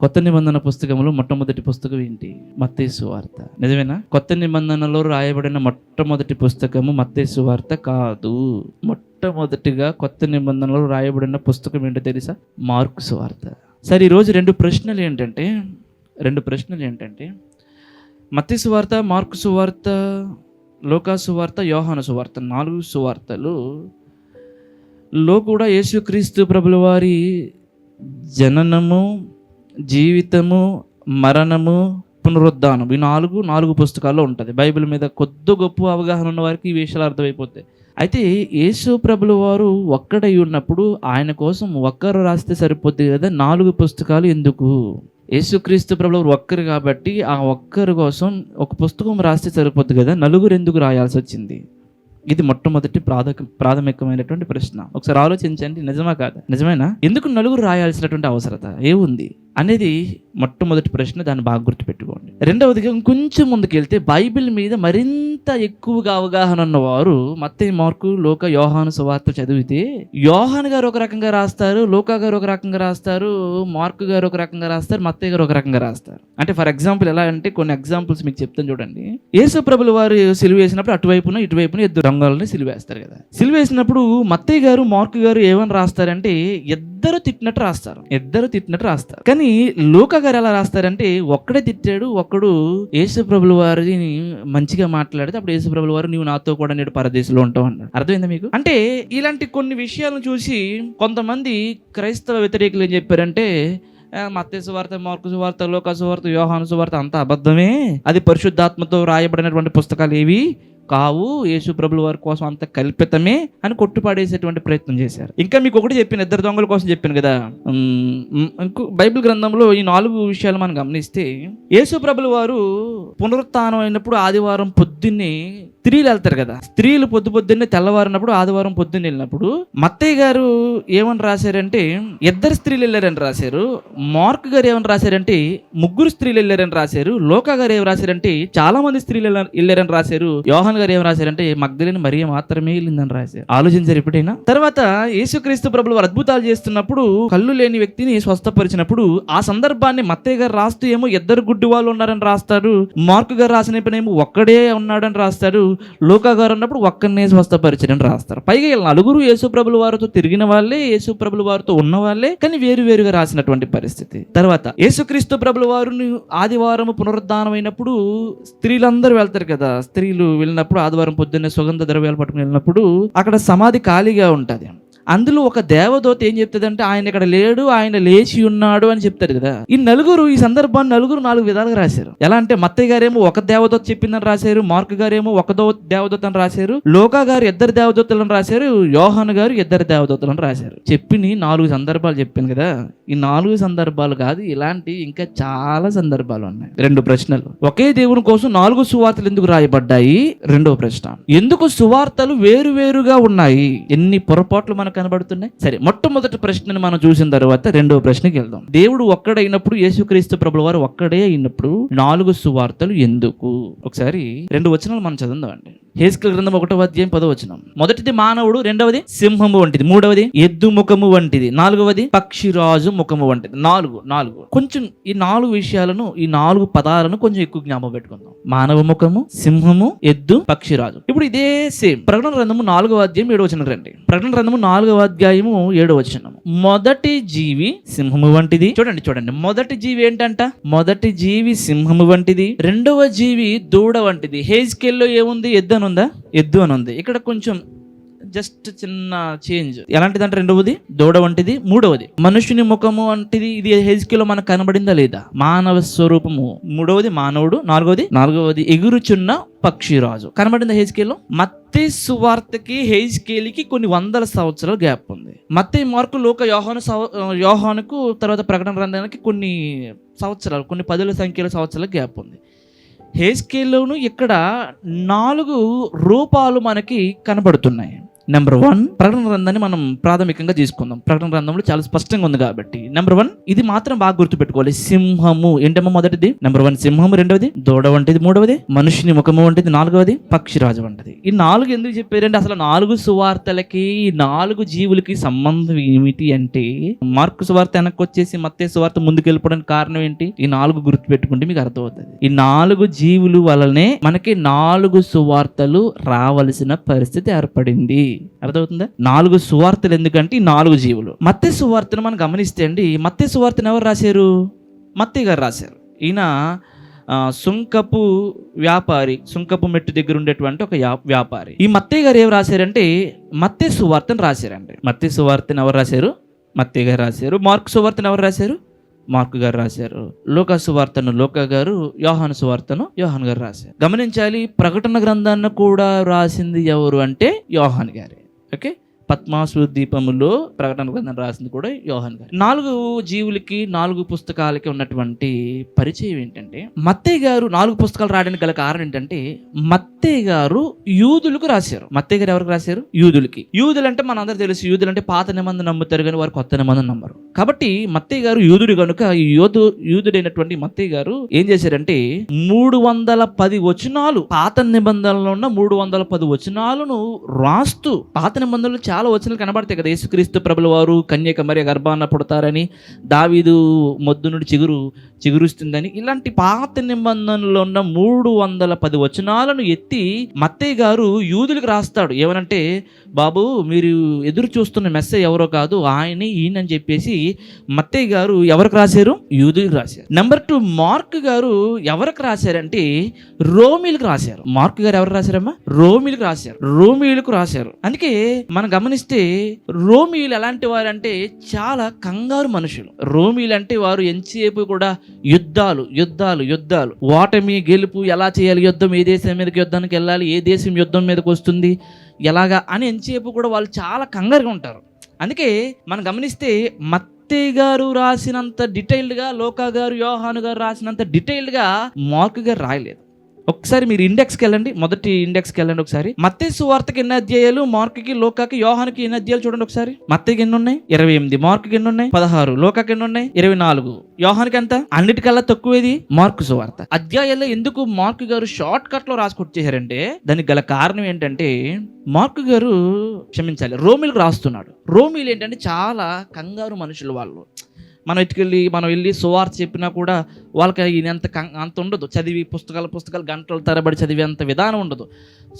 కొత్త నిబంధన పుస్తకంలో మొట్టమొదటి పుస్తకం ఏంటి? మత్తేసు వార్త. నిజమేనా? కొత్త నిబంధనలో రాయబడిన మొట్టమొదటి పుస్తకము మత్తేసు వార్త కాదు. మొట్టమొదటిగా కొత్త నిబంధనలో రాయబడిన పుస్తకం ఏంటో తెలుసా? మార్కుసు వార్త. సరే ఈరోజు రెండు ప్రశ్నలు ఏంటంటే రెండు ప్రశ్నలు ఏంటంటే మత్తేసు వార్త మార్కుసు వార్త లోకాసు వార్త యోహాను సువార్త నాలుగు సువార్తలు. లో కూడా యేసుక్రీస్తు ప్రభుల వారి జననము జీవితము మరణము పునరుద్ధానం ఈ నాలుగు నాలుగు పుస్తకాల్లో ఉంటుంది. బైబిల్ మీద కొద్ది గొప్ప అవగాహన ఉన్న వారికి ఈ విషయాలు అర్థమైపోతాయి. అయితే యేసు ప్రభులు వారు ఒక్కడై ఉన్నప్పుడు ఆయన కోసం ఒక్కరు రాస్తే సరిపోద్ది కదా? నాలుగు పుస్తకాలు ఎందుకు? యేసుక్రీస్తు ప్రభులు ఒక్కరు కాబట్టి ఆ ఒక్కరు కోసం ఒక పుస్తకం రాస్తే సరిపోద్ది కదా? నలుగురు ఎందుకు రాయాల్సి వచ్చింది? ఇది మొట్టమొదటి ప్రాథమిక ప్రాథమికమైనటువంటి ప్రశ్న. ఒకసారి ఆలోచించండి. నిజమా కాదా? నిజమేనా? ఎందుకు నలుగురు రాయాల్సినటువంటి అవసరత? ఏముంది? అనేది మొట్టమొదటి ప్రశ్న దాన్ని బాగా గుర్తుపెట్టుకోండి. రెండవదిగా కొంచెం ముందుకెళ్తే బైబిల్ మీద మరింత ఎక్కువగా అవగాహన ఉన్నవారు మత్తే మార్కు లోక యోహాను సువార్త చదివితే యోహాన్ గారు ఒక రకంగా రాస్తారు లోకా గారు ఒక రకంగా రాస్తారు మార్కు గారు ఒక రకంగా రాస్తారు మత్తయ్య గారు ఒక రకంగా రాస్తారు. అంటే ఫర్ ఎగ్జాంపుల్ ఎలా అంటే కొన్ని ఎగ్జాంపుల్స్ మీకు చెప్తాను చూడండి. యేసుప్రభుల వారు సిలువ వేసినప్పుడు అటువైపున ఇటువైపున ఇద్దరు రంగాలని సిలువేస్తారు కదా. సిలువేసినప్పుడు మత్తయ్య గారు మార్కు గారు ఏమని రాస్తారంటే ఇద్దరు ఇద్దరు తిట్టినట్టు రాస్తారు. ఇద్దరు తిట్టినట్టు రాస్తారు. కానీ లోక గారు ఎలా రాస్తారంటే ఒక్కడే తిట్టాడు ఒక్కడు యేసుప్రభుల వారిని మంచిగా మాట్లాడితే అప్పుడు యేసుప్రభుల వారు నీవు నాతో కూడా నేడు పరదేశంలో ఉంటావు అన్నాడు. అర్థమైందా మీకు? అంటే ఇలాంటి కొన్ని విషయాలను చూసి కొంతమంది క్రైస్తవ వ్యతిరేకులు ఏం చెప్పారంటే ఆ, సువార్త మార్కు సువార్త లోక సువార్త వ్యూహాను సువార్త అంతా అబద్ధమే. అది పరిశుద్ధాత్మతో రాయబడినటువంటి పుస్తకాలు ఏవి? కావు యేసు ప్రభుల వారి కోసం అంత కల్పితమే అని కొట్టుపాడేసేటువంటి ప్రయత్నం చేశారు. ఇంకా మీకు ఒకటి చెప్పిన ఇద్దరు దొంగల కోసం చెప్పాను కదా. ఇంకో బైబిల్ గ్రంథంలో ఈ నాలుగు విషయాలు మనం గమనిస్తే యేసు ప్రభుల వారు పునరుత్నం అయినప్పుడు ఆదివారం పొద్దున్నే స్త్రీలు వెళ్తారు కదా. స్త్రీలు పొద్దు పొద్దున్నే తెల్లవారినప్పుడు ఆదివారం పొద్దున్న వెళ్ళినప్పుడు మత్తయ్య గారు ఏమని రాశారంటే ఇద్దరు స్త్రీలు వెళ్ళారని రాశారు. మార్క్ గారు ఏమని రాశారంటే ముగ్గురు స్త్రీలు వెళ్ళారని రాశారు. లోకా గారు ఏం రాశారంటే చాలా మంది స్త్రీలు వెళ్ళారని రాశారు. యోహన్ గారు ఏం రాశారంటే మగ్ధలేని మరీ మాత్రమే వెళ్ళిందని రాశారు. ఆలోచించారు ఎప్పుడైనా? తర్వాత యేసుక్రీస్తు ప్రభులు వారు అద్భుతాలు చేస్తున్నప్పుడు కళ్ళు లేని వ్యక్తిని స్వస్థపరిచినప్పుడు ఆ సందర్భాన్ని మత్తయ్య గారు రాస్తూ ఏమో ఇద్దరు గుడ్డి వాళ్ళు ఉన్నారని రాస్తారు. మార్క్ గారు రాసిన ఏమో ఒక్కడే ఉన్నాడని రాస్తారు. లోకా గారు అన్నప్పుడు ఒక్కరినే స్వస్థపరిచని రాస్తారు. పైగా వీళ్ళ నలుగురు యేసుప్రభుల వారితో తిరిగిన వాళ్ళే యేసుప్రభుల వారితో ఉన్న వాళ్ళే కానీ వేరు వేరుగా రాసినటువంటి పరిస్థితి. తర్వాత యేసుక్రీస్తు ప్రభుల వారిని ఆదివారం పునరుద్ధానం అయినప్పుడు స్త్రీలందరూ వెళ్తారు కదా. స్త్రీలు వెళ్ళినప్పుడు ఆదివారం పొద్దున్నే సుగంధ ద్రవ్యాలు పట్టుకుని వెళ్ళినప్పుడు అక్కడ సమాధి ఖాళీగా ఉంటుంది. అందులో ఒక దేవదూత ఏం చెప్తుందంటే ఆయన ఇక్కడ లేడు ఆయన లేచి ఉన్నాడు అని చెప్తారు కదా. ఈ నలుగురు ఈ సందర్భాన్ని నలుగురు నాలుగు విధాలుగా రాశారు. ఎలా అంటే మత్తయ్య గారేమో ఒక దేవదూత చెప్పిందని రాశారు మార్క్ గారేమో ఒక దో దేవదూతని రాశారు లోకా గారు ఇద్దరు దేవదూతలను రాశారు యోహాన్ గారు ఇద్దరు దేవదూతలను రాశారు. చెప్పిన నాలుగు సందర్భాలు చెప్పాను కదా. ఈ నాలుగు సందర్భాలు కాదు ఇలాంటి ఇంకా చాలా సందర్భాలు ఉన్నాయి. రెండు ప్రశ్నలు. ఒకే దేవుని కోసం నాలుగు సువార్తలు ఎందుకు రాయబడ్డాయి? రెండవ ప్రశ్న. ఎందుకు సువార్తలు వేరు వేరుగా ఉన్నాయి? ఎన్ని పొరపాట్లు మనకు కనబడుతున్నాయి? సరే మొట్టమొదటి ప్రశ్నను మనం చూసిన తర్వాత రెండవ ప్రశ్నకి వెళ్దాం. దేవుడు ఒక్కడైనప్పుడు యేసుక్రీస్తు ప్రభుల వారు ఒక్కడే అయినప్పుడు నాలుగు సువార్తలు ఎందుకు? ఒకసారి రెండు వచనాలు మనం చదువుదాం అండి హేస్కల్ గ్రంథం ఒకటో అధ్యాయం పదో వచనం. మొదటిది మానవుడు రెండవది సింహము వంటిది మూడవది ఎద్దు ముఖము వంటిది నాలుగవది పక్షిరాజు ముఖము వంటిది. నాలుగు నాలుగు. కొంచెం ఈ నాలుగు విషయాలను ఈ నాలుగు పదాలను కొంచెం ఎక్కువ జ్ఞాపకం పెట్టుకుందాం. మానవ ముఖము సింహము ఎద్దు పక్షిరాజు ఇప్పుడు ఇదే సేమ్. ప్రకటన గ్రంథము నాలుగవ అధ్యాయం ఏడో వచనం రండి. ప్రకటన గ్రంథము నాలుగవ అధ్యాయము ఏడవ వచనము మొదటి జీవి సింహము వంటిది. చూడండి చూడండి. మొదటి జీవి ఏంటంట? మొదటి జీవి సింహము వంటిది. రెండవ జీవి దూడ వంటిది. హేజ్కెల్లో ఏముంది? ఎద్దు అని ఉందా? ఎద్దు అని ఉంది. ఇక్కడ కొంచెం జస్ట్ చిన్న చేంజ్. ఎలాంటిదంటే రెండవది దూడ వంటిది. మూడవది మనుషుని ముఖము వంటిది. ఇది హెజ్కిలో మనకు కనబడిందా లేదా? మానవ స్వరూపము. మూడవది మానవుడు. నాలుగవది నాలుగవది ఎగురుచున్న పక్షిరాజు. కనబడిందా హెజ్కేలో మత్తే సువార్తకి హెజ్కేలికి కొన్ని వందల సంవత్సరాల గ్యాప్ ఉంది. మత్తే మార్కు లోక యోహాను యోహానుకు తర్వాత ప్రకటన గ్రంథానికి కొన్ని సంవత్సరాలు కొన్ని పదుల సంఖ్యల సంవత్సరాల గ్యాప్ ఉంది. హెజ్కేలోను ఇక్కడ నాలుగు రూపాలు మనకి కనబడుతున్నాయి. నెంబర్ వన్ ప్రకటన గ్రంథాన్ని మనం ప్రాథమికంగా తీసుకుందాం. ప్రకటన గ్రంథంలో చాలా స్పష్టంగా ఉంది కాబట్టి. నెంబర్ వన్ ఇది మాత్రం బాగా గుర్తుపెట్టుకోవాలి. సింహము. ఏంటమ్మా మొదటిది? నెంబర్ వన్ సింహము రెండవది. దూడ వంటిది మూడవది. మనుషుని ముఖము వంటిది నాలుగవది. పక్షిరాజు వంటిది. ఈ నాలుగు ఎందుకు చెప్పారంటే అసలు నాలుగు సువార్తలకి నాలుగు జీవులకి సంబంధం ఏమిటి అంటే మార్కు సువార్త వెనక్కి వచ్చేసి మత్తే సువార్త ముందుకు వెళ్ళిపోవడానికి కారణం ఏంటి? ఈ నాలుగు గుర్తు పెట్టుకుంటే మీకు అర్థమవుతుంది. ఈ నాలుగు జీవులు వలనే మనకి నాలుగు సువార్తలు రావలసిన పరిస్థితి ఏర్పడింది. అర్థమవుతుందా? నాలుగు సువార్తలు ఎందుకంటే ఈ నాలుగు జీవులు. మత్తే సువార్తను మనం గమనిస్తే అండి మత్తే సువార్తను ఎవరు రాశారు? మత్తయ్య గారు రాశారు. ఈయన సుంకపు వ్యాపారి సుంకపు మెట్టు దగ్గర ఉండేటువంటి ఒక వ్యాపారి. ఈ మత్తయ్య గారు ఏం రాశారంటే మత్తే సువార్తను రాశారండి. మత్తే సువార్తను ఎవరు రాశారు? మత్తయ్య గారు రాశారు. మార్క్ సువార్తను ఎవరు రాశారు? మార్కు గారు రాశారు. లోకా సువార్తను లోక గారు యోహాను సువార్తను యోహాన్ గారు రాశారు. గమనించాలి ప్రకటన గ్రంథాన్ని కూడా రాసింది ఎవరు అంటే యోహాన్ గారే. ఓకే? పద్మాసు దీపములో ప్రకటన గ్రంథం రాసింది కూడా యోహన్ గారు. నాలుగు జీవులకి నాలుగు పుస్తకాలకి ఉన్నటువంటి పరిచయం ఏంటంటే మత్తయ్య గారు నాలుగు పుస్తకాలు రాయడానికి గల కారణం ఏంటంటే మత్తయ్య గారు యూదులకు రాశారు. మత్తయ్య గారు ఎవరికి రాశారు? యూదులకి. యూదులు అంటే మన అందరూ తెలుసు యూదులు అంటే పాత నిబంధన నమ్ముతారు కానీ వారు కొత్త నిబంధన నమ్మరు. కాబట్టి మత్తయ్య గారు యూదుడు కనుక ఈ యోధు యూదుడైనటువంటి మత్తయ్య గారు ఏం చేశారంటే మూడు వందల పది వచనాలు పాత నిబంధనలో ఉన్న మూడు వందల పది వచనాలను రాస్తూ పాత నిబంధనలు చాలా వచనాలు కనబడతాయి కదా. యేసుక్రీస్తు ప్రభుల వారు కన్యక మరి గర్భాన పుడతారని దావీదు మొద్దు నుండి చిగురు చిగురుస్తుందని ఇలాంటి పాత నిబంధనలో ఉన్న మూడు వందల పది వచనాలను ఎత్తి మత్తయ్య గారు యూదులకు రాస్తాడు. ఏమనంటే బాబు మీరు ఎదురు చూస్తున్న మెస్స ఎవరో కాదు ఆయన ఈయన అని చెప్పేసి మత్తయ్య గారు ఎవరికి రాశారు? యూదులకు రాశారు. నెంబర్ టూ మార్క్ గారు ఎవరికి రాశారంటే రోమిలకు రాశారు. మార్క్ గారు ఎవరు రాశారమ్మా? రోమిలకు రాశారు. రోమిలకు రాశారు. అందుకే మనం గమనిస్తే రోమిలు ఎలాంటి వారు అంటే చాలా కంగారు మనుషులు. రోమిలు అంటే వారు ఎంతసేపు కూడా యుద్ధాలు యుద్ధాలు యుద్ధాలు. ఓటమి గెలుపు ఎలా చేయాలి? యుద్ధం ఏ దేశం మీదకి యుద్ధానికి వెళ్ళాలి? ఏ దేశం యుద్ధం మీదకి వస్తుంది? ఎలాగా అని ఎంతసేపు కూడా వాళ్ళు చాలా కంగారుగా ఉంటారు. అందుకే మనం గమనిస్తే మత్తయ్య గారు రాసినంత డీటెయిల్డ్గా లోకా గారు యోహాను గారు రాసినంత డీటెయిల్డ్గా మార్క్ గారు రాయలేదు. ఒకసారి మీరు ఇండెక్స్కి వెళ్ళండి. మొదటి ఇండెక్స్కి వెళ్ళండి ఒకసారి. మత్తే సువార్తకి ఎన్ని అధ్యాయాలు? మార్క్కి లోకాకి యోహానికి ఎన్ని అధ్యాయాలు చూడండి ఒకసారి. మత్తయ్యకి ఎన్ని ఉన్నాయి? ఇరవై ఎనిమిది. మార్క్కి ఎన్ని ఉన్నాయి? పదహారు. లోకాకి ఎన్ని ఉన్నాయి? ఇరవై నాలుగు. యోహానికి ఎంత? అన్నిటికల్లా తక్కువేది? మార్కు సువార్త అధ్యాయాల్లో ఎందుకు మార్క్ గారు షార్ట్ కట్లో రాసుకొచ్చేసారంటే దానికి గల కారణం ఏంటంటే మార్క్ గారు క్షమించాలి. రోమిల్కి రాస్తున్నాడు. రోమిలు ఏంటంటే చాలా కంగారు మనుషులు వాళ్ళు. మనం ఇటుకెళ్ళి మనం వెళ్ళి సువార్త చెప్పినా కూడా వాళ్ళకి ఈయన అంత కం- అంత ఉండదు. చదివి పుస్తకాలు పుస్తకాలు గంటల తరబడి చదివే అంత విధానం ఉండదు.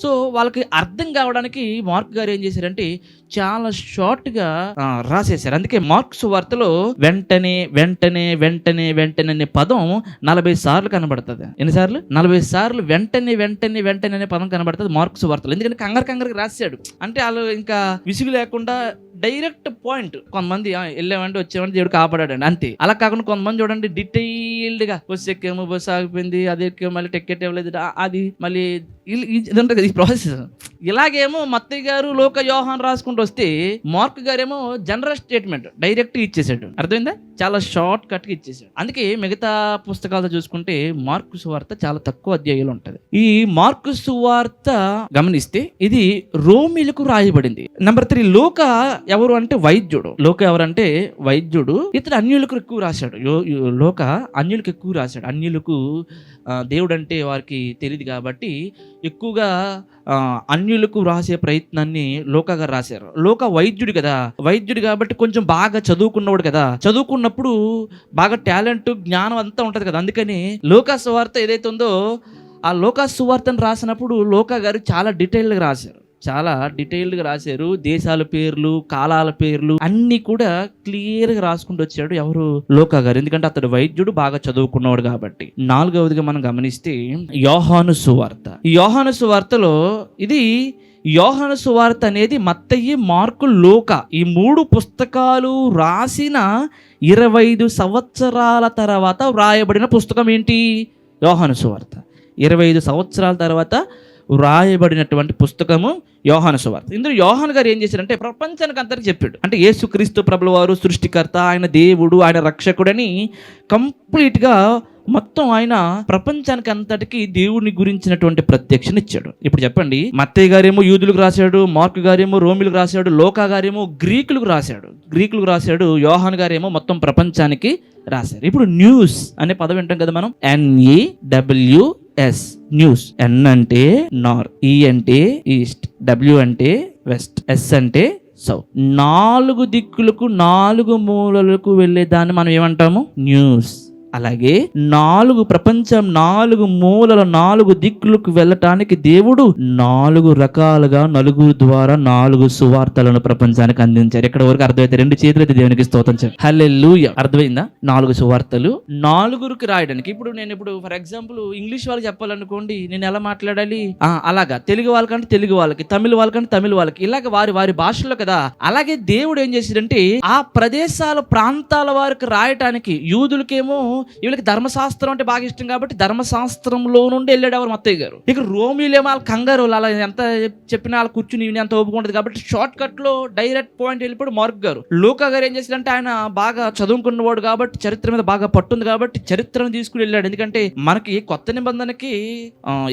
సో వాళ్ళకి అర్థం కావడానికి మార్క్ గారు ఏం చేశారంటే చాలా షార్ట్గా రాసేశారు. అందుకే మార్క్ సువార్తలో వెంటనే వెంటనే వెంటనే వెంటనే అనే పదం నలభై సార్లు కనబడుతుంది. ఎన్నిసార్లు నలభై సార్లు వెంటనే వెంటనే వెంటనే అనే పదం కనబడుతుంది మార్క్ సువార్తలు. ఎందుకంటే కంగారు కంగారుకి రాశాడు. అంటే వాళ్ళు ఇంకా విసుగు లేకుండా డైరెక్ట్ పాయింట్ కొంతమంది వెళ్ళామంటే వచ్చామంటే దేవుడు కాపాడాడు. అంతే. అలా కాకుండా కొంతమంది చూడండి డీటెయిల్డ్ గా బస్సు ఎక్కాము బస్సు ఆగిపోయింది అది ఎక్కాము మళ్ళీ టికెట్ ఇవ్వలేదు. అది మళ్ళీ ఇది ఉంటుంది కదా, ఈ ప్రాసెస్ ఇలాగేమో మత్తయ్య గారు లోక యోహాన్ రాసుకుంటూ వస్తే మార్క్ గారేమో జనరల్ స్టేట్మెంట్ డైరెక్ట్ ఇచ్చేసాడు. అర్థమైందా? చాలా షార్ట్ కట్గా ఇచ్చేసాడు. అందుకే మిగతా పుస్తకాలతో చూసుకుంటే మార్కు సువార్త చాలా తక్కువ అధ్యాయులు ఉంటది. ఈ మార్కు సువార్త గమనిస్తే ఇది రోమిలకు రాయబడింది. నెంబర్ త్రీ లోక ఎవరు అంటే వైద్యుడు. లోక ఎవరంటే వైద్యుడు. ఇతడు అన్యులకు ఎక్కువ రాశాడు. లోక అన్యులకు ఎక్కువ రాశాడు. అన్యులకు దేవుడు అంటే వారికి తెలియదు కాబట్టి ఎక్కువగా అన్యులకు రాసే ప్రయత్నాన్ని లోకగా రాశారు. లోక వైద్యుడు కదా. వైద్యుడు కాబట్టి కొంచెం బాగా చదువుకున్నవాడు కదా. చదువుకున్నప్పుడు బాగా టాలెంట్ జ్ఞానం అంతా ఉంటుంది కదా. అందుకని లోక సువార్త ఏదైతే ఉందో ఆ లోక సువార్తను రాసినప్పుడు లోక గారు చాలా డీటెయిల్గా రాశారు. చాలా డీటెయిల్డ్గా రాశారు. దేశాల పేర్లు కాలాల పేర్లు అన్ని కూడా క్లియర్గా రాసుకుంటూ వచ్చాడు ఎవరు? లోకా గారు. ఎందుకంటే అతడు వైద్యుడు బాగా చదువుకున్నవాడు కాబట్టి. నాలుగవదిగా మనం గమనిస్తే యోహాను సువార్త. యోహాను సువార్తలో ఇది యోహన సువార్త అనేది మత్తయి మార్కు లోక ఈ మూడు పుస్తకాలు రాసిన ఇరవై ఐదు సంవత్సరాల తర్వాత వ్రాయబడిన పుస్తకం ఏంటి? యోహన సువార్త. ఇరవై ఐదు సంవత్సరాల తర్వాత వ్రాయబడినటువంటి పుస్తకము యోహాను సువార్త. ఇందులో యోహాన్ గారు ఏం చేశారంటే ప్రపంచానికి అందరికి చెప్పాడు. అంటే యేసుక్రీస్తు ప్రభుల వారు సృష్టికర్త ఆయన దేవుడు ఆయన రక్షకుడని కంప్లీట్గా మొత్తం ఆయన ప్రపంచానికి అంతటికి దేవుని గురించినటువంటి ప్రత్యక్షను ఇచ్చాడు. ఇప్పుడు చెప్పండి మత్తయ్య గారేమో యూదులకు రాశాడు మార్క్ గారేమో రోమిలకు రాశాడు లోకా గారేమో గ్రీకులకు రాశాడు. గ్రీకులకు రాశాడు యోహాన్ గారేమో మొత్తం ప్రపంచానికి రాశారు. ఇప్పుడు న్యూస్ అనే పదం వింటాం కదా మనం? NE WS news. ఎన్ అంటే నార్ ఈ అంటే ఈస్ట్ డబ్ల్యూ అంటే వెస్ట్ ఎస్ అంటే సౌత్. నాలుగు దిక్కులకు నాలుగు మూలలకు వెళ్ళే దాన్ని మనం ఏమంటాము? న్యూస్. అలాగే నాలుగు ప్రపంచం నాలుగు మూలల నాలుగు దిక్కులకు వెళ్ళటానికి దేవుడు నాలుగు రకాలుగా నలుగురు ద్వారా నాలుగు సువార్తలను ప్రపంచానికి అందించారు. ఇక్కడ వరకు అర్థమైతే రెండు చేతులైతే దేవునికి స్తోత్రం హలే లూయ అర్థమైందా? నాలుగు సువార్తలు నాలుగురికి రాయడానికి. ఇప్పుడు నేను ఇప్పుడు ఫర్ ఎగ్జాంపుల్ ఇంగ్లీష్ వాళ్ళు చెప్పాలనుకోండి నేను ఎలా మాట్లాడాలి? అలాగా. తెలుగు వాళ్ళకంటే తెలుగు వాళ్ళకి తమిళ వాళ్ళకంటే తమిళ వాళ్ళకి ఇలాగ వారి వారి భాషల్లో కదా. అలాగే దేవుడు ఏం చేశాడంటే ఆ ప్రదేశాల ప్రాంతాల వారికి రాయటానికి యూదులకేమో వీళ్ళకి ధర్మశాస్త్రం అంటే బాగా ఇష్టం కాబట్టి ధర్మశాస్త్రంలో నుండి వెళ్ళాడు ఎవరు? మత్తయ్య గారు. ఇక రోమిలేమో వాళ్ళ కంగారు వాళ్ళు అలా ఎంత చెప్పినా వాళ్ళు కూర్చుని ఈయన ఎంత ఒప్పుకుంటుంది కాబట్టి షార్ట్ కట్లో డైరెక్ట్ పాయింట్ వెళ్ళిపోయి మార్క్ గారు. లోకా గారు ఏం చేశాడంటే ఆయన బాగా చదువుకున్నవాడు కాబట్టి చరిత్ర మీద బాగా పట్టుంది కాబట్టి చరిత్రను తీసుకుని వెళ్ళాడు. ఎందుకంటే మనకి కొత్త నిబంధనకి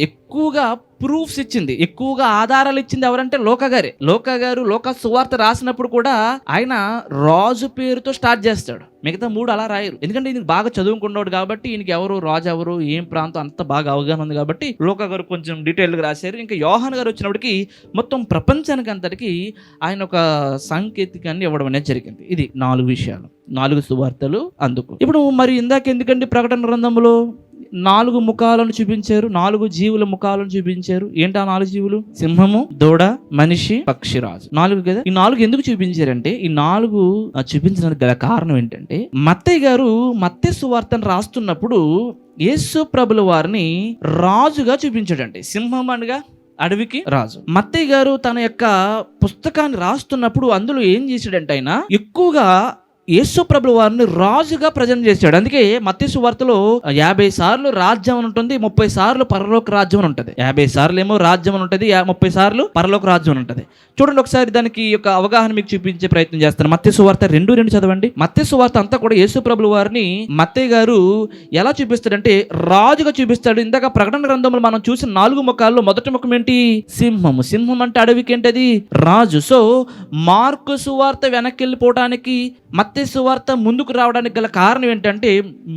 ఎక్కువగా ప్రూఫ్స్ ఇచ్చింది. ఎక్కువగా ఆధారాలు ఇచ్చింది ఎవరంటే లోక గారే. లోక గారు లోక సువార్త రాసినప్పుడు కూడా ఆయన రాజు పేరుతో స్టార్ట్ చేస్తాడు. మిగతా మూడు అలా రాయరు. ఎందుకంటే ఈయనకి బాగా చదువుకున్నాడు కాబట్టి ఈయనకి ఎవరు రాజు ఎవరు ఏం ప్రాంతం అంత బాగా అవగాహన ఉంది కాబట్టి లోక గారు కొంచెం డీటెయిల్గా రాశారు. ఇంకా యోహాన్ గారు వచ్చినప్పటికి మొత్తం ప్రపంచానికి అంతటికి ఆయన ఒక సాంకేతికాన్ని ఇవ్వడం అనేది జరిగింది. ఇది నాలుగు విషయాలు. నాలుగు సువార్తలు అందుకు. ఇప్పుడు మరి ఇందాక ఎందుకండి ప్రకటన గ్రంథంలో నాలుగు ముఖాలను చూపించారు నాలుగు జీవుల ముఖాలను చూపించారు. ఏంటి ఆ నాలుగు జీవులు? సింహము దూడ మనిషి పక్షిరాజు. నాలుగు కదా? ఈ నాలుగు ఎందుకు చూపించారంటే ఈ నాలుగు చూపించడానికి గల కారణం ఏంటంటే మత్తయ్య గారు మత్తే సువార్తను రాస్తున్నప్పుడు యేసు ప్రభుల వారిని రాజుగా చూపించాడండి సింహం అనగా అడవికి రాజు. మత్తయ్య గారు తన యొక్క పుస్తకాన్ని రాస్తున్నప్పుడు అందులో ఏం చేశాడంటే ఆయన ఎక్కువగా యేసు ప్రభుల వారిని రాజుగా ప్రజెంట్ చేశాడు. అందుకే మత్స్సు వార్తలో యాభై సార్లు రాజ్యం అని ఉంటుంది ముప్పై సార్లు పరలోక రాజ్యం అని ఉంటుంది. యాభై సార్లు ఏమో రాజ్యం అని ఉంటుంది యా- ముప్పై సార్లు పరలోక రాజ్యం అని ఉంటుంది. చూడండి ఒకసారి దానికి యొక్క అవగాహన మీకు చూపించే ప్రయత్నం చేస్తాను. మత్స్సు వార్త రెండు రెండు చదవండి. మత్స్సు వార్త అంతా కూడా యేసు ప్రభు వారిని మత్తయ్య గారు ఎలా చూపిస్తాడంటే రాజుగా చూపిస్తాడు. ఇందాక ప్రకటన గ్రంథంలో మనం చూసిన నాలుగు ముఖాల్లో మొదటి ముఖం ఏంటి? సింహము. సింహం అంటే అడవికి ఏంటది? రాజు. సో మార్కు సువార్త వెనక్కి వెళ్ళిపోవడానికి మత్తే సువార్త ముందుకు రావడానికి గల కారణం ఏంటంటే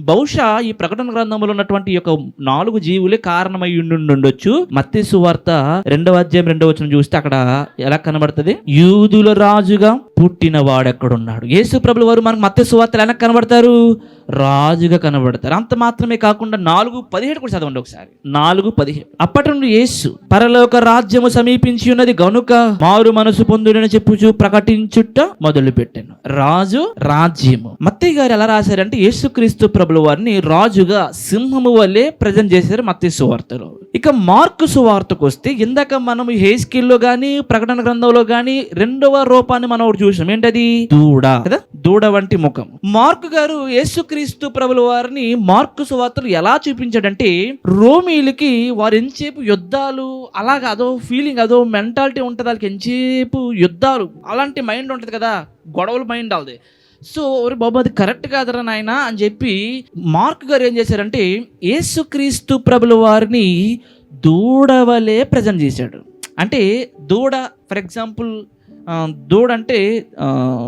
బహుశా ఈ ప్రకటన గ్రంథంలో ఉన్నటువంటి యొక్క నాలుగు జీవులే కారణమై ఉండి ఉండొచ్చు మత్తే సువార్త రెండవ అధ్యాయం రెండవ వచ్చిన చూస్తే అక్కడ ఎలా కనబడుతుంది? యూదుల రాజుగా పుట్టిన వాడు ఎక్కడున్నాడు యేసు ప్రభుల వారు మనకు మత్స్య సువార్తలు ఎలా కనబడతారు? రాజుగా కనబడతారు. అంత మాత్రమే కాకుండా నాలుగు పదిహేడు కూడా చదవండి ఒకసారి. నాలుగు పదిహేడు. అప్పటి నుండి యేసు పరలోక రాజ్యము సమీపించి ఉన్నది గనుక మారు మనసు పొందుడని చెప్పుచు ప్రకటించుట మొదలు పెట్టాను రాజు రాజ్యము. మత్తయ్య గారు ఎలా రాశారంటే యేసుక్రీస్తు ప్రభుల వారిని రాజుగా సింహము వల్లే ప్రజెంట్ చేశారు మత్స్య సువార్తలో ఇక మార్కు సువార్తకు వస్తే ఇందాక మనం హేస్కిల్లో గాని ప్రకటన గ్రంథంలో గాని రెండవ రూపాన్ని మనం ఒకటి చూసాం ఏంటది? దూడ. కదా? దూడ వంటి ముఖం. మార్కు గారు యేసుక్రీస్తు ప్రభుల వారిని మార్కు సువార్తలు ఎలా చూపించాడంటే రోమీలకి వారు ఎంతసేపు యుద్ధాలు అలాగా అదో ఫీలింగ్ అదో మెంటాలిటీ ఉంటుంది వాళ్ళకి ఎంతసేపు యుద్ధాలు. అలాంటి మైండ్ ఉంటుంది కదా? గొడవల మైండ్ వాళ్ళది. సో ఒరే బాబు అది కరెక్ట్ కాదరా నాయన అని చెప్పి మార్క్ గారు ఏం చేశారంటే యేసుక్రీస్తు ప్రభుల వారిని దూడవలే ప్రజెంట్ చేశాడు. అంటే దూడ ఫర్ ఎగ్జాంపుల్ దూడ అంటే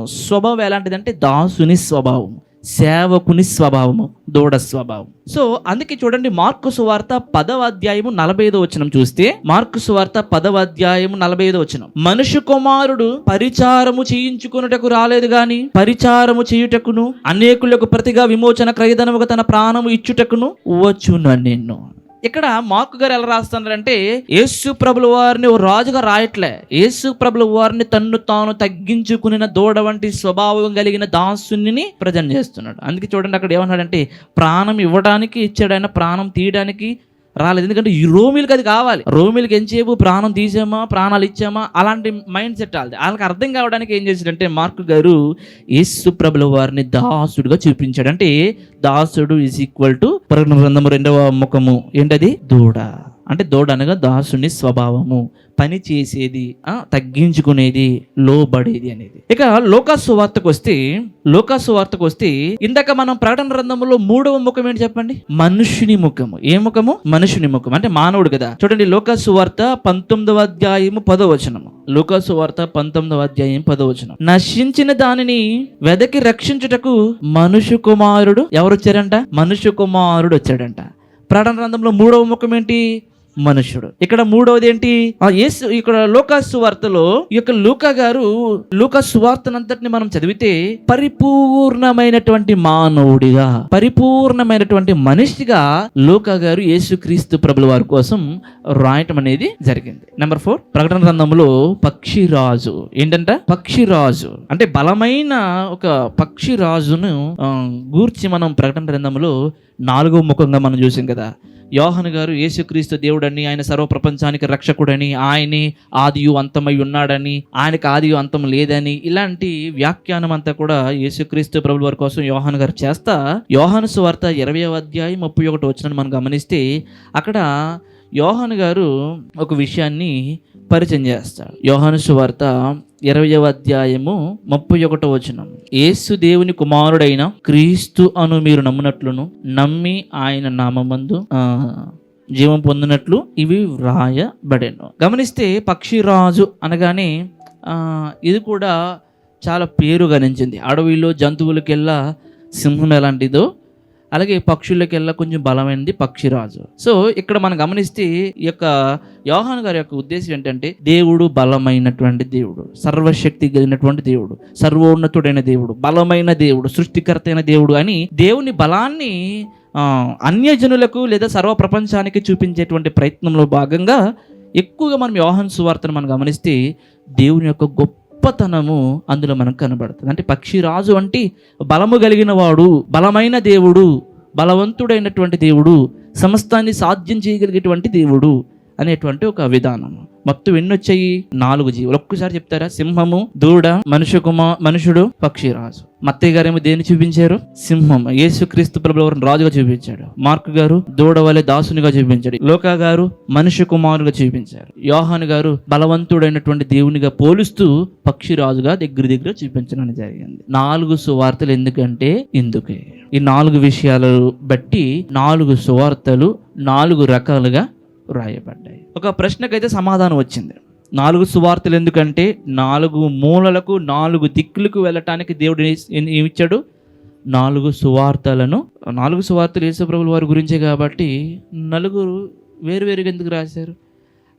స్వభావం ఎలాంటిదంటే దాసుని స్వభావం. సేవకుని స్వభావము దూడ స్వభావం. సో అందుకే చూడండి మార్కు సువార్త పదవ అధ్యాయము నలభై ఐదో వచనం చూస్తే మార్కు సువార్త పదవ అధ్యాయము నలభై ఐదో వచనం. మనుషు కుమారుడు పరిచారము చేయించుకున్నటకు రాలేదు గాని పరిచారము చేయుటకును అనేకులకు ప్రతిగా విమోచన క్రయధనముగా తన ప్రాణము ఇచ్చుటకును వచ్చును నిన్ను ఇక్కడ మార్కు గారు ఎలా రాస్తున్నారంటే యేసు ప్రభుల వారిని ఓ రాజుగా రాయట్లే. యేసు ప్రభుల వారిని తన్ను తాను తగ్గించుకుని దూడ వంటి స్వభావం కలిగిన దాసుని ప్రజెంట్ చేస్తున్నాడు. అందుకే చూడండి అక్కడ ఏమన్నాడంటే ప్రాణం ఇవ్వడానికి ఇచ్చాడైనా ప్రాణం తీయడానికి రాలేదు. ఎందుకంటే ఈ రోమిలకి అది కావాలి. రోమిలకి ఎంతసేపు ప్రాణం తీసామా? ప్రాణాలు ఇచ్చామా? అలాంటి మైండ్ సెట్ వాళ్ళది. వాళ్ళకి అర్థం కావడానికి ఏం చేశాడంటే మార్కు గారు యేసు ప్రభుల వారిని దాసుడుగా చూపించాడు. అంటే దాసుడు ఈజ్ ఈక్వల్ టు ప్రకటన గ్రంథము రెండవ ముఖము. ఏంటది? దూడ. అంటే దూడ అనగా దాసుని స్వభావము పని చేసేది తగ్గించుకునేది లోబడేది అనేది. ఇక లోకాసు వార్తకు వస్తే లోకాసు వార్తకు వస్తే ఇందాక మనం ప్రకటన గ్రంథంలో మూడవ ముఖం ఏంటి చెప్పండి? మనుషుని ముఖము. ఏ ముఖము? మనుషుని ముఖం అంటే మానవుడు కదా. చూడండి లోకాసు వార్త పంతొమ్మిదవ అధ్యాయము పదో వచనము. లోకాసు వార్త పంతొమ్మిదవ అధ్యాయం పదో వచనం. నశించిన దానిని వెదకి రక్షించుటకు మనుషు కుమారుడు ఎవరు వచ్చారంట మనుషు కుమారుడు వచ్చాడంట ప్రకటన గ్రంథంలో మూడవ ముఖం ఏంటి? మనుషుడు ఇక్కడ మూడవది ఏంటి ఆ యేసు ఇక్కడ లోకా సువార్తలో ఈ యొక్క లూకా గారు లూకా సువార్తనంతటిని మనం చదివితే పరిపూర్ణమైనటువంటి మానవుడిగా పరిపూర్ణమైనటువంటి మనిషిగా లూకా గారు యేసుక్రీస్తు ప్రభుల వారి కోసం రాయటం అనేది జరిగింది. నెంబర్ ఫోర్ ప్రకటన గ్రంథంలో పక్షిరాజు. ఏంటంట? పక్షిరాజు. అంటే బలమైన ఒక పక్షిరాజును గూర్చి మనం ప్రకటన గ్రంథంలో నాలుగో ముఖంగా మనం చూసాం కదా. యోహన్ గారు యేసుక్రీస్తు దేవుడని ఆయన సర్వ ప్రపంచానికి రక్షకుడని ఆయనే ఆదియు అంతమై ఉన్నాడని ఆయనకు ఆదియు అంతం లేదని ఇలాంటి వ్యాఖ్యానం అంతా కూడా యేసుక్రీస్తు ప్రభుల వారి కోసం యోహన్ గారు చేస్తా. యోహాను సువార్త ఇరవై అధ్యాయం ముప్పై ఒకటి వచ్చిన మనం గమనిస్తే అక్కడ యోహన్ గారు ఒక విషయాన్ని పరిచయం చేస్తాడు. యోహాను సువార్త ఇరవయవ అధ్యాయము ముప్పై ఒకటో వచనం. యేసు దేవుని కుమారుడైన క్రీస్తు అను మీరు నమ్మునట్లును నమ్మి ఆయన నామందు జీవం పొందినట్లు ఇవి వ్రాయబడెను. గమనిస్తే పక్షిరాజు అనగానే ఇది కూడా చాలా పేరు గణించింది అడవిలో జంతువులకెల్లా సింహం ఎలాంటిదో అలాగే పక్షులకెల్లా కొంచెం బలమైనది పక్షిరాజు. సో ఇక్కడ మనం గమనిస్తే ఈ యొక్క యోహాన్ గారి యొక్క ఉద్దేశం ఏంటంటే దేవుడు బలమైనటువంటి దేవుడు సర్వశక్తి కలిగినటువంటి దేవుడు సర్వోన్నతుడైన దేవుడు బలమైన దేవుడు సృష్టికర్త అయిన దేవుడు అని దేవుని బలాన్ని అన్యజనులకు లేదా సర్వ ప్రపంచానికి చూపించేటువంటి ప్రయత్నంలో భాగంగా ఎక్కువగా మనం యోహన్ సువార్తను మనం గమనిస్తే దేవుని యొక్క గొప్ప గొప్పతనము అందులో మనకు కనబడుతుంది. అంటే పక్షిరాజు అంటే బలము కలిగిన వాడు బలమైన దేవుడు బలవంతుడైనటువంటి దేవుడు సమస్తాన్ని సాధ్యం చేయగలిగేటువంటి దేవుడు అనేటువంటి ఒక విధానం. మొత్తం ఎన్ని వచ్చాయి నాలుగు జీవులు. ఒక్కసారి చెప్తారా? సింహము దూడ మనుషు కుమార్ మనుషుడు పక్షిరాజు. మత్తయ్య గారేమో దేన్ని చూపించారు? సింహం. యేసుక్రీస్తు ప్రభుల రాజుగా చూపించాడు. మార్క్ గారు దూడ వలె దాసునిగా చూపించాడు. లోకా గారు మనుష్య కుమారుగా చూపించారు. యోహాన్ గారు బలవంతుడైనటువంటి దేవునిగా పోలుస్తూ పక్షిరాజుగా దగ్గర దగ్గర చూపించడం జరిగింది. నాలుగు సువార్తలు ఎందుకంటే ఇందుకే. ఈ నాలుగు విషయాలు బట్టి నాలుగు సువార్తలు నాలుగు రకాలుగా వ్రాయబడ్డాయి. ఒక ప్రశ్నకైతే సమాధానం వచ్చింది. నాలుగు సువార్తలు ఎందుకంటే నాలుగు మూలలకు నాలుగు దిక్కులకు వెళ్ళటానికి దేవుడు ఏం- ఇచ్చాడు? నాలుగు సువార్తలను. నాలుగు సువార్తలు యేసుప్రభుల వారి గురించే కాబట్టి నలుగురు వేరువేరుగా ఎందుకు రాశారు?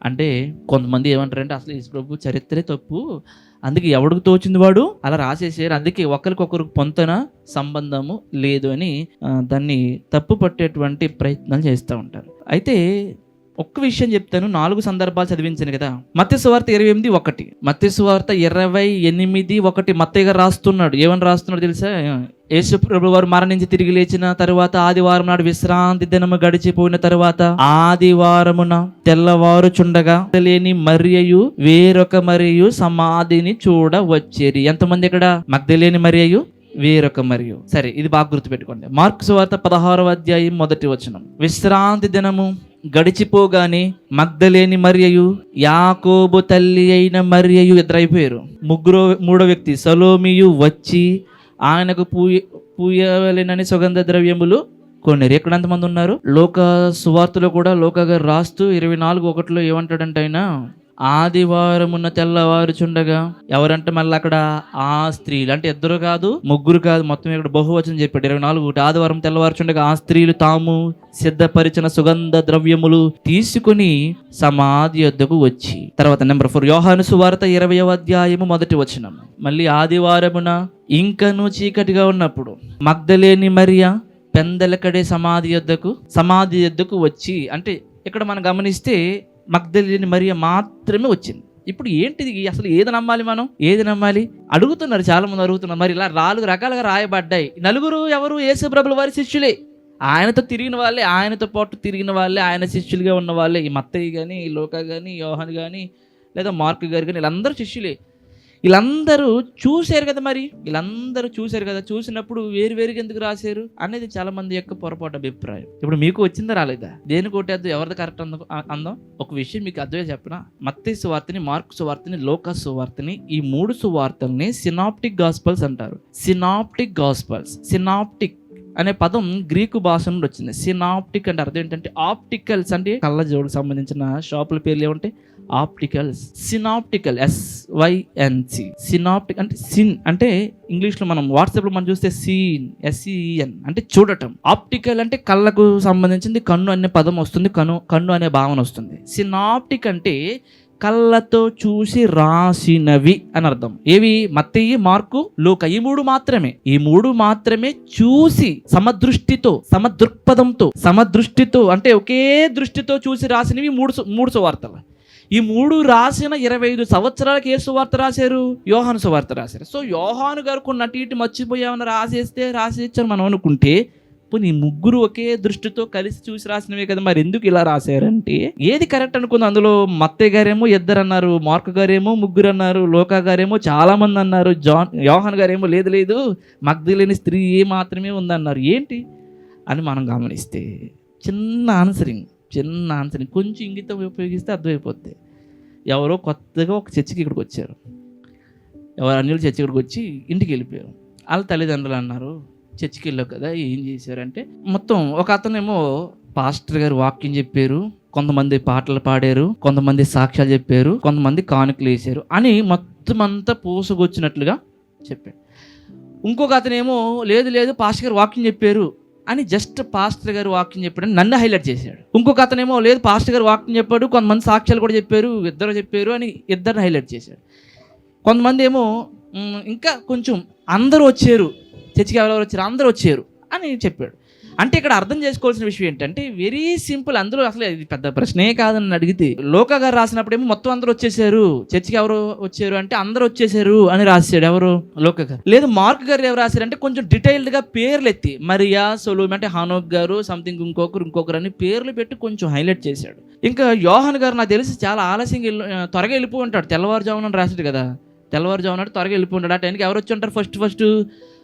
అంటే కొంతమంది ఏమంటారంటే అసలు యేసుప్రభు చరిత్రే తప్పు. అందుకే ఎవడికి తోచింది వాడు? అలా రాసేసారు. అందుకే ఒకరికొకరికి పొంతన సంబంధము లేదు అని దాన్ని తప్పు పట్టేటువంటి ప్రయత్నాలు చేస్తూ ఉంటారు. అయితే ఒక్క విషయం చెప్తాను నాలుగు సందర్భాలు చదివించాను కదా. మత్స్య సువార్త ఇరవై ఎనిమిది ఒకటి. మత్స్య సువార్త ఇరవై ఎనిమిది ఒకటి మత్తయ్య రాస్తున్నాడు. ఏమని రాస్తున్నాడు తెలుసా? యేసు ప్రభు వారు మరణించి తిరిగి లేచిన తరువాత ఆదివారం నాడు విశ్రాంతి దినము గడిచిపోయిన తరువాత ఆదివారమున తెల్లవారుచుండగా తెలియని మరియయు వేరొక మరియు సమాధిని చూడ వచ్చేది ఎంతమంది ఇక్కడ? మగ్ధలేని మరియు వేరొక మరియు సరే ఇది బాగా గుర్తుపెట్టుకోండి. మార్క్స్ వార్త పదహారవ అధ్యాయం మొదటి వచనం. విశ్రాంతి దినము గడిచిపోగానే మగ్ధలేని మరియయు యాకోబు తల్లి అయిన మరియయు ఇద్దరైపోయారు ముగ్గురో మూడో వ్యక్తి సలోమియు వచ్చి ఆయనకు పూయ పూయవలేనని సుగంధ ద్రవ్యములు కొన్నారు. ఎక్కడ ఎంతమంది ఉన్నారు? లోక సువార్తలో కూడా లోకగా రాస్తూ ఇరవై నాలుగు ఒకటిలో ఏమంటాడంటే ఆయన ఆదివారమున్న తెల్లవారుచుండగా ఎవరంటే మళ్ళీ అక్కడ ఆ స్త్రీలు అంటే ఇద్దరు కాదు ముగ్గురు కాదు మొత్తం ఇక్కడ బహువచనం చెప్పాడు. ఇరవై నాలుగు ఒకటి ఆదివారం తెల్లవారుచుండగా ఆ స్త్రీలు తాము సిద్ధపరిచిన సుగంధ ద్రవ్యములు తీసుకుని సమాధి యొద్దకు వచ్చి. తర్వాత నెంబర్ ఫోర్ యోహాను సువార్త ఇరవై అధ్యాయము మొదటి వచనం. మళ్ళీ ఆదివారమున ఇంకను చీకటిగా ఉన్నప్పుడు మగ్ధలేని మరియా పెందలకడే సమాధి యొద్దకు సమాధి యొద్దకు వచ్చి. అంటే ఇక్కడ మనం గమనిస్తే మగ్ధలిని మరియ మాత్రమే వచ్చింది. ఇప్పుడు ఏంటిది? అసలు ఏది నమ్మాలి మనం? ఏది నమ్మాలి? అడుగుతున్నారు చాలా మంది అడుగుతున్నారు. మరి ఇలా నాలుగు రకాలుగా రాయబడ్డాయి. నలుగురు ఎవరు? యేసు ప్రభుల వారి శిష్యులే. ఆయనతో తిరిగిన వాళ్ళే ఆయనతో పాటు తిరిగిన వాళ్ళే ఆయన శిష్యులుగా ఉన్న వాళ్ళే. ఈ మత్తయ్య కానీ ఈ లోక కానీ యోహన్ కానీ లేదా మార్క్ గారు కానీ వీళ్ళందరూ శిష్యులే. వీళ్ళందరూ చూశారు కదా మరి? వీళ్ళందరూ చూశారు కదా? చూసినప్పుడు వేరు వేరుగా ఎందుకు రాశారు అనేది చాలా మంది యొక్క పొరపాటు అభిప్రాయం. ఇప్పుడు మీకు వచ్చిందా రాలేదా? దేని కొట్టేద్దు ఎవరిది కరెక్ట్ అంద అందం? ఒక విషయం మీకు అర్థమే చెప్పిన? మత్తి సువార్తని మార్కు సువార్తని లోక సువార్తని ఈ మూడు సువార్తల్ని సినాప్టిక్ గాస్పల్స్ అంటారు. Synoptic gospels. సినాప్టిక్ అనే పదం గ్రీకు భాష నుండి వచ్చింది. సినాప్టిక్ అంటే అర్థం ఏంటంటే ఆప్టికల్స్ అంటే కళ్ళజోడుకు సంబంధించిన షాపుల పేర్లు ఏమంటే opticals synoptical S Y N C synoptic అంటే సిన్ అంటే ఇంగ్లీష్లో మనం వాట్సాప్లో మనం చూస్తే సీన్ ఎస్ఈఎన్ అంటే చూడటం. ఆప్టికల్ అంటే కళ్ళకు సంబంధించింది కన్ను అనే పదం వస్తుంది కను కన్ను అనే భావన వస్తుంది. సినాప్టిక్ అంటే కళ్ళతో చూసి రాసినవి అని అర్థం. ఏవి? మత్తయి మార్కు లోక. ఈ మూడు మాత్రమే. ఈ మూడు మాత్రమే చూసి సమదృష్టితో సమదృక్పథంతో సమదృష్టితో అంటే ఒకే దృష్టితో చూసి రాసినవి మూడు మూడు సువార్తలు. ఈ మూడు రాసిన ఇరవై ఐదు సంవత్సరాలకు ఏ సువార్త రాశారు యోహాను సువార్త రాశారు. సో యోహాను గారు కొన్ని అటు ఇటు మర్చిపోయామని రాసేస్తే రాసేచ్చారు మనం అనుకుంటే పోనీ ఈ ముగ్గురు ఒకే దృష్టితో కలిసి చూసి రాసినవే కదా మరి ఎందుకు ఇలా రాశారంటే ఏది కరెక్ట్ అనుకుంది అందులో? మత్తయ్య గారేమో ఇద్దరు అన్నారు మార్క్ గారేమో ముగ్గురు అన్నారు లోకా గారేమో చాలా మంది అన్నారు జాన్ యోహన్ గారేమో లేదు లేదు మగ్ధులేని స్త్రీ మాత్రమే ఉందన్నారు. ఏంటి? అని మనం గమనిస్తే చిన్న ఆన్సరింగ్ చిన్న ఆన్సర్ కొంచెం ఇంగితం ఉపయోగిస్తే అర్థమైపోద్ది. ఎవరో కొత్తగా ఒక చర్చికి ఇక్కడికి వచ్చారు. ఎవరు అన్యులు చర్చి ఇక్కడికి వచ్చి ఇంటికి వెళ్ళిపోయారు. వాళ్ళ తల్లిదండ్రులు అన్నారు చర్చికి వెళ్ళావు కదా ఏం చేశారంటే మొత్తం ఒక అతనేమో పాస్టర్ గారు వాక్యం చెప్పారు కొంతమంది పాటలు పాడారు కొంతమంది సాక్ష్యాలు చెప్పారు కొంతమంది కానుకలు వేసారు అని మొత్తం అంతా పోసుకొచ్చినట్లుగా చెప్పాడు. ఇంకొక అతనేమో లేదు లేదు పాస్టర్ గారు వాక్యం చెప్పారు అని జస్ట్ పాస్టర్ గారు వాక్యం చెప్పాడు నన్ను హైలైట్ చేశాడు. ఇంకొక అతనేమో లేదు పాస్టర్ గారు వాక్యం చెప్పాడు కొంతమంది సాక్ష్యాలు కూడా చెప్పారు ఇద్దరు చెప్పారు అని ఇద్దరిని హైలైట్ చేశాడు. కొంతమంది ఏమో ఇంకా కొంచెం అందరూ వచ్చారు చర్చికి ఎవరెవరు వచ్చారు అందరూ వచ్చారు అని చెప్పాడు. అంటే ఇక్కడ అర్థం చేసుకోవాల్సిన విషయం ఏంటంటే వెరీ సింపుల్ అందరూ అసలు ఇది పెద్ద ప్రశ్నే కాదని అడిగితే లోక గారు రాసినప్పుడేమో మొత్తం అందరూ వచ్చేసారు. చర్చికి ఎవరు వచ్చారు అంటే అందరూ వచ్చేసారు అని రాశాడు ఎవరు? లోక గారు. లేదు మార్క్ గారు ఎవరు రాశారంటే కొంచెం డీటెయిల్డ్గా పేర్లు ఎత్తి మరియా సొలోమి అంటే హానోక్ గారు సంథింగ్ ఇంకొకరు ఇంకొకరు అని పేర్లు పెట్టి కొంచెం హైలైట్ చేశాడు. ఇంకా యోహన్ గారు నాకు తెలిసి చాలా ఆలస్యంగా త్వరగా వెళ్ళిపోయి ఉంటాడు. తెల్లవారుజామున అని రాశాడు కదా. తెల్లవారుజామున త్వరగా వెళ్ళిపోయి ఉంటాడు. ఆ టైంకి ఎవరు వచ్చి ఉంటారు? ఫస్ట్ ఫస్ట్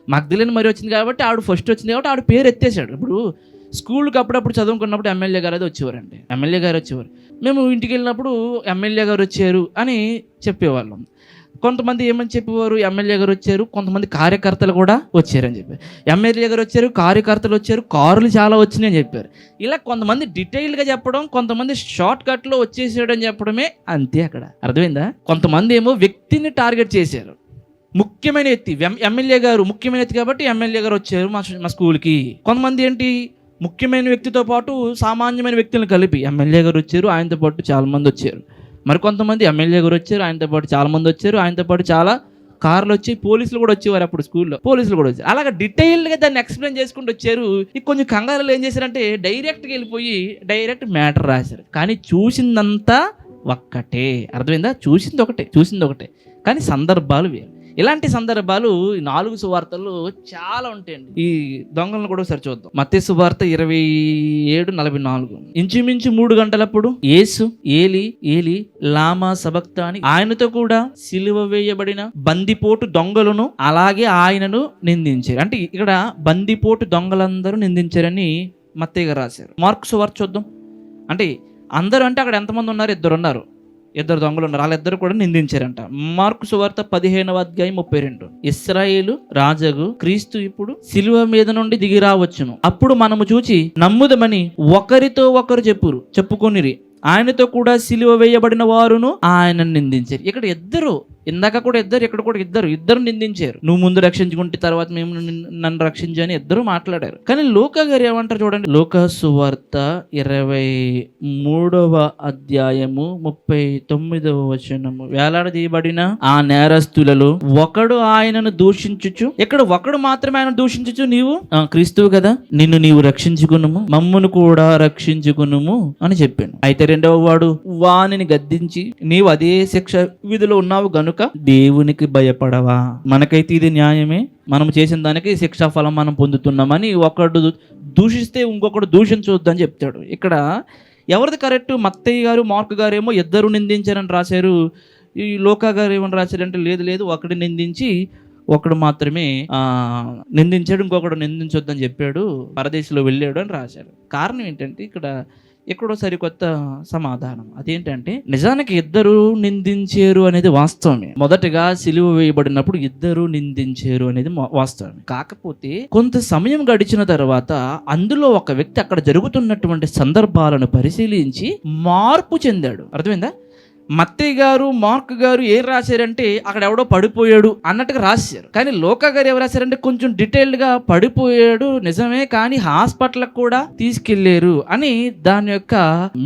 మగ్ధులేని మరి వచ్చింది కాబట్టి ఆవిడ ఫస్ట్ వచ్చింది కాబట్టి ఆవిడ పేరు ఎత్తేసాడు ఇప్పుడు స్కూల్కి అప్పుడప్పుడు చదువుకున్నప్పుడు ఎమ్మెల్యే గారు అది వచ్చేవారండి. ఎమ్మెల్యే గారు వచ్చేవారు. మేము ఇంటికి వెళ్ళినప్పుడు ఎమ్మెల్యే గారు వచ్చారు అని చెప్పేవాళ్ళం. కొంతమంది ఏమని చెప్పేవారు? ఎమ్మెల్యే గారు వచ్చారు. కొంతమంది కార్యకర్తలు కూడా వచ్చారని చెప్పారు. ఎమ్మెల్యే గారు వచ్చారు కార్యకర్తలు వచ్చారు కారులు చాలా వచ్చినాయి అని చెప్పారు. ఇలా కొంతమంది డీటెయిల్గా చెప్పడం కొంతమంది షార్ట్ కట్లో వచ్చేసాడు అని చెప్పడమే అంతే అక్కడ. అర్థమైందా? కొంతమంది ఏమో వ్యక్తిని టార్గెట్ చేశారు. ముఖ్యమైన వ్యక్తి ఎమ్మెల్యే గారు ముఖ్యమైన వ్యక్తి కాబట్టి ఎమ్మెల్యే గారు వచ్చారు మా మా స్కూల్కి. కొంతమంది ఏంటి? ముఖ్యమైన వ్యక్తితో పాటు సామాన్యమైన వ్యక్తులను కలిపి ఎమ్మెల్యే గారు వచ్చారు ఆయనతో పాటు చాలా మంది వచ్చారు. మరి కొంతమంది ఎమ్మెల్యే గారు వచ్చారు ఆయనతో పాటు చాలా మంది వచ్చారు ఆయనతో పాటు చాలా కార్లు వచ్చి పోలీసులు కూడా వచ్చేవారు అప్పుడు స్కూల్లో. పోలీసులు కూడా వచ్చారు. అలాగా డీటెయిల్గా దాన్ని ఎక్స్ప్లెయిన్ చేసుకుంటూ వచ్చారు. ఇక కొంచెం కంగారులో ఏం చేశారంటే డైరెక్ట్గా వెళ్ళిపోయి డైరెక్ట్ మ్యాటర్ రాశారు. కానీ చూసిందంతా ఒక్కటే. అర్థమైందా? చూసింది ఒకటే. చూసింది ఒకటే. కానీ సందర్భాలు వేరు. ఇలాంటి సందర్భాలు నాలుగు సువార్తలు చాలా ఉంటాయండి. ఈ దొంగలను కూడా ఒకసారి చూద్దాం. మత్తే సువార్త ఇరవై ఏడు నలభై నాలుగు. ఇంచుమించు మూడు గంటలప్పుడు యేసు ఏలి ఏలి లామా సబక్త అని ఆయనతో కూడా సిలువ వేయబడిన బందిపోటు దొంగలను అలాగే ఆయనను నిందించారు. అంటే ఇక్కడ బందిపోటు దొంగలందరూ నిందించారని మత్తయ్య గారు రాశారు. మార్క్స్ వార్త చూద్దాం. అంటే అందరూ అంటే అక్కడ ఎంతమంది ఉన్నారు? ఇద్దరు ఉన్నారు. ఇద్దరు దొంగలు ఉన్నారు. వాళ్ళిద్దరు కూడా నిందించారంట. మార్కు సువార్త పదిహేనవ అధ్యాయం ముప్పై రెండు. ఇస్రాయేలు రాజగు క్రీస్తు ఇప్పుడు సిలువ మీద నుండి దిగి రావచ్చును. అప్పుడు మనము చూచి నమ్ముదమని ఒకరితో ఒకరు చెప్పురు చెప్పుకొనిరి. ఆయనతో కూడా సిలువ వేయబడిన వారును ఆయన నిందించారు. ఇక్కడ ఇద్దరు ఇందాక కూడా ఇద్దరు ఇక్కడ కూడా ఇద్దరు ఇద్దరు నిందించారు. నువ్వు ముందు రక్షించుకుంటే తర్వాత మేము నన్ను రక్షించని ఇద్దరు మాట్లాడారు. కానీ లోక గారు ఏమంటారు చూడండి. లోక సువార్త ఇరవై మూడవ అధ్యాయము ముప్పై తొమ్మిదవ వచనము. వేలాడదీయబడిన ఆ నేరస్తులలో ఒకడు ఆయనను దూషించుచు ఇక్కడ ఒకడు మాత్రమే ఆయన దూషించుచు నీవు? క్రీస్తువు కదా. నిన్ను నీవు రక్షించుకునుము మమ్మను కూడా రక్షించుకునుము అని చెప్పాను అయితే రెండవ వాడు వానిని గద్దించి నీవు అదే శిక్ష విధిలో ఉన్నావు గనుక దేవునికి భయపడవా? మనకైతే ఇది న్యాయమే. మనం చేసిన దానికి శిక్షా ఫలం మనం పొందుతున్నామని ఒకడు దూషిస్తే ఇంకొకడు దూషించవద్దు అని చెప్తాడు. ఇక్కడ ఎవరిది కరెక్ట్? మత్తయ్య గారు మార్క్ గారు ఏమో ఇద్దరు నిందించారని రాశారు. ఈ లోకా గారు ఏమని రాశారంటే లేదు లేదు ఒకటి నిందించి ఒకడు మాత్రమే నిందించాడు ఇంకొకడు నిందించొద్దని చెప్పాడు పరదేశంలో వెళ్ళాడు అని రాశాడు కారణం ఏంటంటే ఇక్కడ ఎక్కడో సరికొత్త సమాధానం. అదేంటంటే నిజానికి ఇద్దరు నిందించారు అనేది వాస్తవమే. మొదటగా సిలువ వేయబడినప్పుడు ఇద్దరు నిందించారు అనేది మా- వాస్తవమే. కాకపోతే కొంత సమయం గడిచిన తర్వాత అందులో ఒక వ్యక్తి అక్కడ జరుగుతున్నటువంటి సందర్భాలను పరిశీలించి మార్పు చెందాడు. అర్థమైందా? మత్తయ్య గారు మార్క్ గారు ఏం రాశారంటే అక్కడ ఎవడో పడిపోయాడు అన్నట్టుగా రాశారు. కానీ లోక గారు ఎవరు రాశారంటే కొంచెం డీటెయిల్డ్గా పడిపోయాడు నిజమే కానీ హాస్పిటల్కి కూడా తీసుకెళ్ళేరు అని దాని యొక్క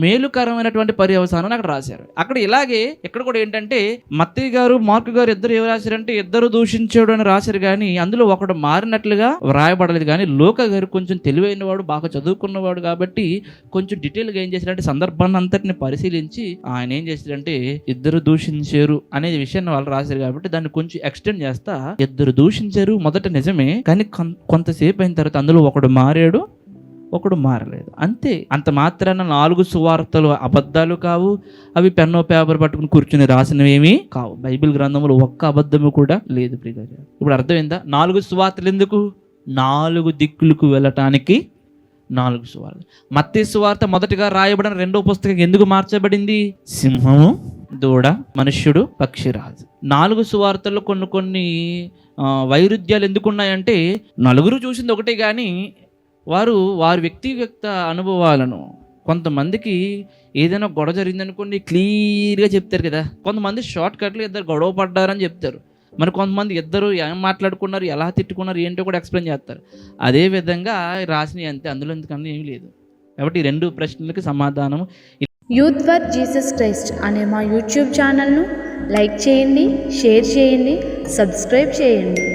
మేలుకరమైనటువంటి పర్యవసానం అక్కడ రాశారు. అక్కడ ఇలాగే ఇక్కడ కూడా ఏంటంటే మత్తయ్య గారు మార్క్ గారు ఇద్దరు ఏం రాశారంటే ఇద్దరు దూషించాడు అని రాశారు కానీ అందులో ఒకడు మారినట్లుగా వ్రాయబడలేదు కానీ లోక గారు కొంచెం తెలివైన వాడు బాగా చదువుకున్నవాడు కాబట్టి కొంచెం డీటెయిల్గా ఏం చేశారంటే సందర్భాన్ని అంతటిని పరిశీలించి ఆయన ఏం చేశారంటే ఇద్దరు దూషించారు అనే విషయాన్ని వాళ్ళు రాశారు కాబట్టి దాన్ని కొంచెం ఎక్స్టెండ్ చేస్తా. ఇద్దరు దూషించారు మొదట నిజమే కానీ కొంతసేపు అయిన తర్వాత అందులో ఒకడు మారాడు ఒకడు మారలేదు. అంతే. అంత మాత్రాన నాలుగు సువార్తలు అబద్ధాలు కావు అవి పెన్నో పేపర్ పట్టుకుని కూర్చుని రాసినవేమీ కావు. బైబిల్ గ్రంథంలో ఒక్క అబద్ధము కూడా లేదు ప్రియులారా. ఇప్పుడు అర్థమైందా? నాలుగు సువార్తలు ఎందుకు? నాలుగు దిక్కులకు వెళ్ళటానికి నాలుగు సువార్తలు. మత్తి సువార్త మొదటిగా రాయబడిన రెండో పుస్తకం ఎందుకు మార్చబడింది? సింహము దూడ మనుష్యుడు పక్షిరాజు. నాలుగు సువార్తల్లో కొన్ని కొన్ని వైరుధ్యాలు ఎందుకున్నాయంటే నలుగురు చూసింది ఒకటే కానీ వారు వారి వ్యక్తిగత అనుభవాలను కొంతమందికి ఏదైనా గొడవ జరిగిందనుకోండి క్లియర్గా చెప్తారు కదా. కొంతమంది షార్ట్ కట్లు ఇద్దరు గొడవ పడ్డారని చెప్తారు. మరి కొంతమంది ఇద్దరు ఏం మాట్లాడుకున్నారు ఎలా తిట్టుకున్నారు ఏంటో కూడా ఎక్స్ప్లెయిన్ చేస్తారు. అదే విధంగా రాసినవి అంతే అందులో ఎందుకన్నా ఏమీ లేదు. కాబట్టి ఈ రెండు ప్రశ్నలకు సమాధానం యూత్ ఫర్ జీసస్ క్రైస్ట్ అనే మా యూట్యూబ్ ఛానల్ను లైక్ చేయండి షేర్ చేయండి సబ్స్క్రైబ్ చేయండి.